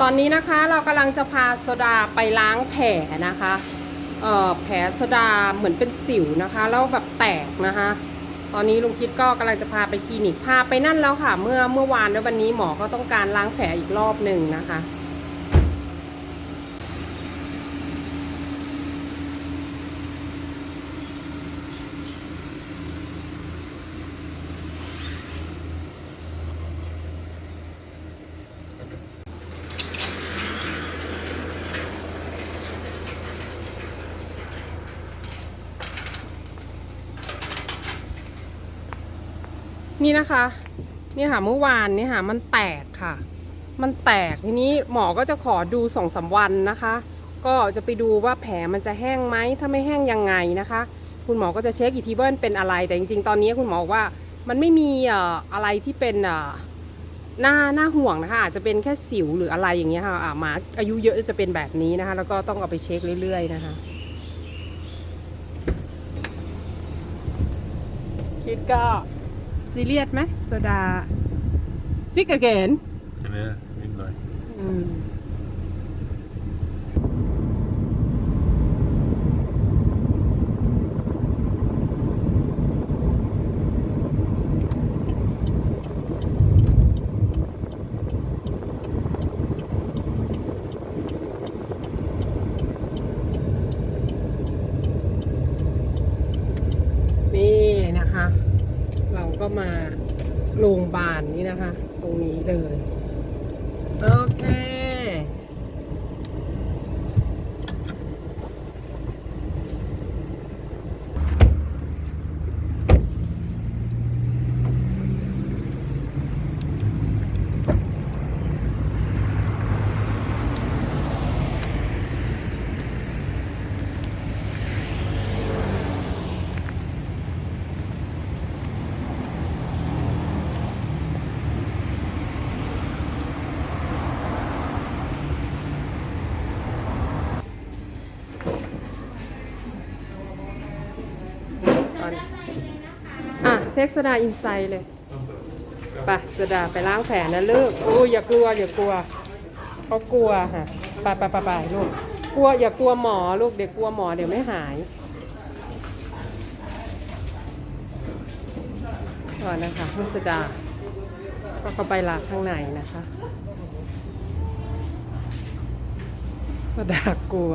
ตอนนี้นะคะเรากำลังจะพาโซดาไปล้างแผลนะคะเอ่อแผลโซดาเหมือนเป็นสิวนะคะแล้วแบบแตกนะคะ ตอนนี้ลุงคิดก็กำลังจะพาไปคลินิกพาไปนั่นแล้วค่ะ เมื่อเมื่อวานและววันนี้หมอก็ต้องการล้างแผลอีกรอบหนึ่งนะคะ นี่นะคะ นี่ค่ะเมื่อวานนี่ค่ะ มันแตกค่ะ มันแตกทีนี้หมอก็จะขอดูสองสามวันนะคะ ก็จะไปดูว่าแผลมันจะแห้งไหมถ้าไม่แห้งยังไงนะคะ คุณหมอก็จะเช็คอีกทีว่ามันเป็นอะไรแต่จริงๆ ตอนนี้คุณหมอกว่ามันไม่มีอะไรที่เป็นหน้าหน้าห่วงนะคะอาจจะเป็นแค่สิวหรืออะไรอย่างเงี้ยค่ะหมาอายุเยอะจะเป็นแบบนี้นะคะ แล้วก็ต้องเอาไปเช็คเรื่อยๆนะคะ คิดก็ ซีเรียสไหมโซดาซิกเกน Ja, niet mooi. อืมนี่นะคะ เรา ก็มาโรงพยาบาลนี่นะคะ ตรงนี้เลย โอเค ตอนอะ เทคโซดาอินไซด์เลยปโซดาไปล้างแผลนะลูกโอ้ยอย่ากลัวอย่ากลัวเขากลัวค่ะไปไปไปไปลูกกลัวอย่ากลัวหมอลูกเด็กกลัวหมอเดี๋ยวไม่หายก่อนนะคะพุสดาก็เข้าไปลางข้างในนะคะโซดากลัว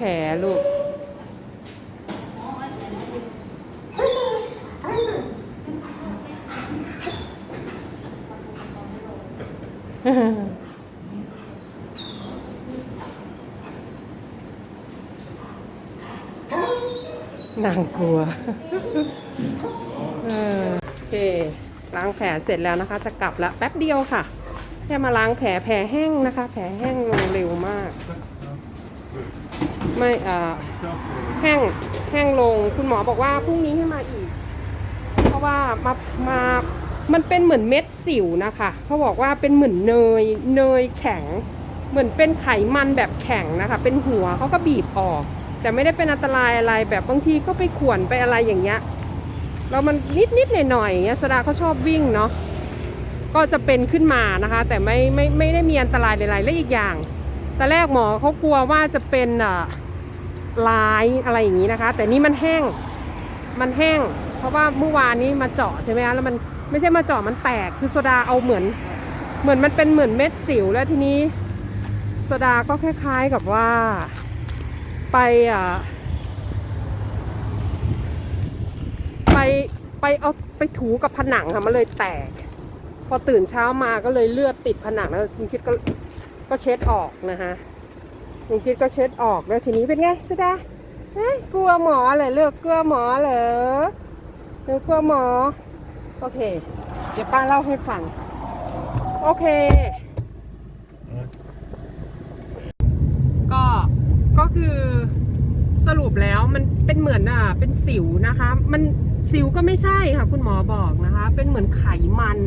ผลลูก นางกลัวเออโอเค ล้างแผลเสร็จแล้วนะคะ จะกลับแล้วแป๊บเดียวค่ะ แค่มาล้างแผลแผลแห้งนะคะ แผลแห้งลงเร็วมาก ไม่อ่าแห้งแห้งลงคุณหมอบอกว่าพรุ่งนี้ให้มาอีก เพราะว่ามามามันเป็นเหมือนเม็ดสิวนะคะเขาบอกว่าเป็นเหมือนเนยเนยแข็ง เหมือนเป็นไขมันแบบแข็งนะคะ เป็นหัวเขาก็บีบออก แต่ไม่ได้เป็นอันตรายอะไรแบบบางทีก็ไปข่วนไปอะไรอย่างเงี้ยแล้วมันนิดนิดหน่อยหน่อยอย่างเงี้ยสดาเขาชอบวิ่งเนาะก็จะเป็นขึ้นมานะคะ แต่ไม่ไม่ไม่ได้มีอันตรายอะไรและอีกอย่างแต่แรกหมอเขากลัวว่าจะเป็นอ่า ลายอะไรอย่างนี้นะคะ แต่นี่มันแห้งมันแห้ง เพราะว่าเมื่อวานนี้มาเจาะใช่ไหมคะแล้วมันไม่ใช่มาเจาะมันแตกคือโซดาเอาเหมือน เหมือนมันเป็นเหมือนเม็ดสิวแล้วทีนี้โซดาก็คล้ายๆกับว่า ไปอะไปไปเอาไปถูกับผนังค่ะมันเลยแตก พอตื่นเช้ามาก็เลยเลือดติดผนังแล้วคุณคิดก็ก็เช็ดออกนะคะ หนูคิดก็เช็ดออกแล้วทีนี้เป็นไงสุดาเฮ้ยกลัวหมอเลยเลือกกลัวหมอเหรอหนูกลัวหมอ โอเค เดี๋ยวป้าเล่าให้ฟัง โอเค ก็ ก็คือสรุปแล้วมันเป็นเหมือนอะ เป็นสิวนะคะ มันสิวก็ไม่ใช่ค่ะ คุณหมอบอกนะคะ เป็นเหมือนไขมัน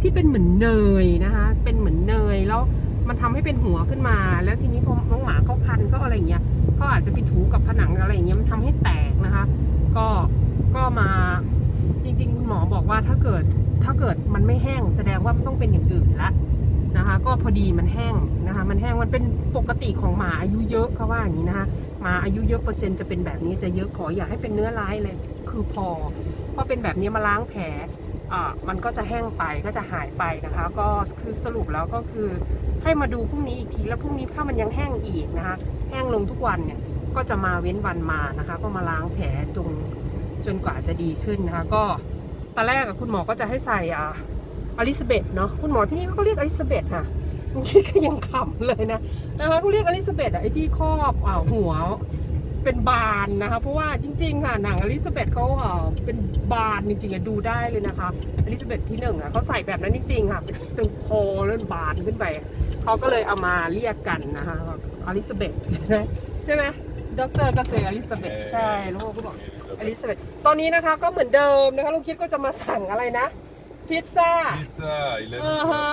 ที่เป็นเหมือนเนยนะคะ เป็นเหมือนเนยแล้ว มันทำให้เป็นหัวขึ้นมา แล้วทีนี้พอน้องหมาเขาคันก็อะไรอย่างเงี้ยก็อาจจะไปถูกับผนังอะไรอย่างเงี้ยมันทำให้แตกนะคะ ก็ก็มาจริงๆคุณหมอบอกว่าถ้าเกิดถ้าเกิดมันไม่แห้งแสดงว่ามันต้องเป็นอย่างอื่นละนะคะก็พอดีมันแห้งนะคะมันแห้งมันเป็นปกติของหมาอายุเยอะเขาว่าอย่างนี้นะคะหมาอายุเยอะเปอร์เซ็นต์จะเป็นแบบนี้จะเยอะขออย่าให้เป็นเนื้อร้ายเลยคือพอพอเป็นแบบนี้มาล้างแผล มันก็จะแห้งไปก็จะหายไปนะคะ ก็คือสรุปแล้วก็คือให้มาดูพรุ่งนี้อีกทีแล้วพรุ่งนี้ถ้ามันยังแห้งอีกนะคะ แห้งลงทุกวันเนี่ยก็จะมาเว้นวันมานะคะ ก็มาล้างแผลตรงจนกว่าจะดีขึ้นนะคะ ก็ตอนแรกคุณหมอก็จะให้ใส่อ่าอลิซาเบธเนาะคุณหมอที่นี่เขาก็เรียกอลิซาเบธค่ะนี่ก็ยังขำเลยนะนะคะเขาเรียกอลิซาเบธอะไอที่ครอบอ่าหัว เป็นบานนะคะ เพราะว่าจริงๆค่ะหนังอลิซาเบธเขาเอ่อเป็นบานจริงๆอะดูได้เลยนะคะอลิซาเบธที่หนึ่งอะเขาใส่แบบนั้นจริงๆค่ะเป็นตรงคอแล้วบานขึ้นไปเขาก็เลยเอามาเรียกกันนะคะอลิซาเบธใช่ไหมดรก็เซออลิซาเบธใช่ลูกก็บอกอลิซาเบธตอนนี้นะคะก็เหมือนเดิมนะคะลูกคิดก็จะมาสั่งอะไรนะพิซซ่า Pizza, 11เออฮะ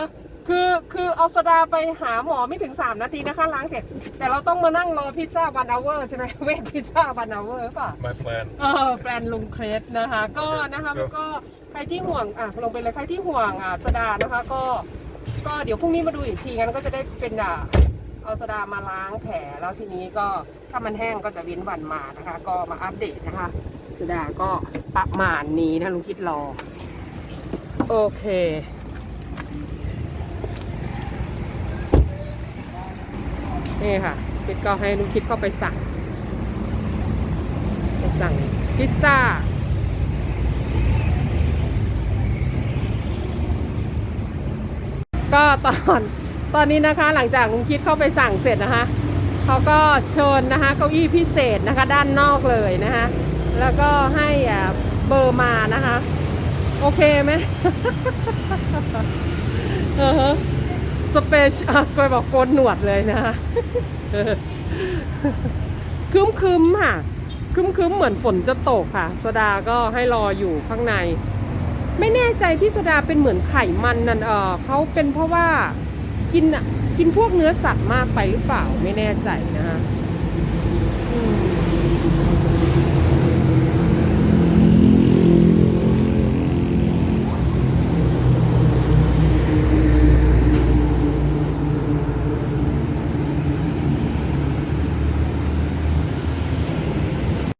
คือคือเอาโซดาไปหาหมอไม่ถึง 3 นาทีนะคะล้างเสร็จ แต่เราต้องมานั่งรอพิซซ่าวันอเวอร์ใช่ไหมเวทพิซซ่าวันอเวอร์ป่ะ My plan. เออแฟนลุงเครสนะคะ ก็นะคะแล้วก็ใครที่ห่วงอะลงไปเลยใครที่ห่วงอะสดานะคะก็ก็เดี๋ยวพรุ่งนี้มาดูอีกทีงั้นก็จะได้เป็นอะเอาสดามาล้างแผลแล้วทีนี้ก็ถ้ามันแห้งก็จะเว้นวันมานะคะ ก็มาอัปเดตนะคะสดาก็ประมาณนี้นะลุงคิดรอโอเค นี่ค่ะคิดก็ให้ลุงคิดเข้าไปสั่งไปสั่งพิซซ่าก็ตอนตอนนี้นะคะหลังจากลุงคิดเข้าไปสั่งเสร็จนะคะเขาก็เชิญนะคะเก้าอี้พิเศษนะคะด้านนอกเลยนะคะแล้วก็ให้อ่าเบอร์มานะคะ โอเคไหมเออ สเปเชียลก็บอกโกนหนวดเลยนะคะคึมคึมค่ะคึมคึมเหมือนฝนจะตกค่ะ สดาก็ให้รออยู่ข้างใน ไม่แน่ใจที่สดาเป็นเหมือนไขมันนั่นเออเขาเป็นเพราะว่ากินกินพวกเนื้อสัตว์มากไปหรือเปล่าไม่แน่ใจนะคะ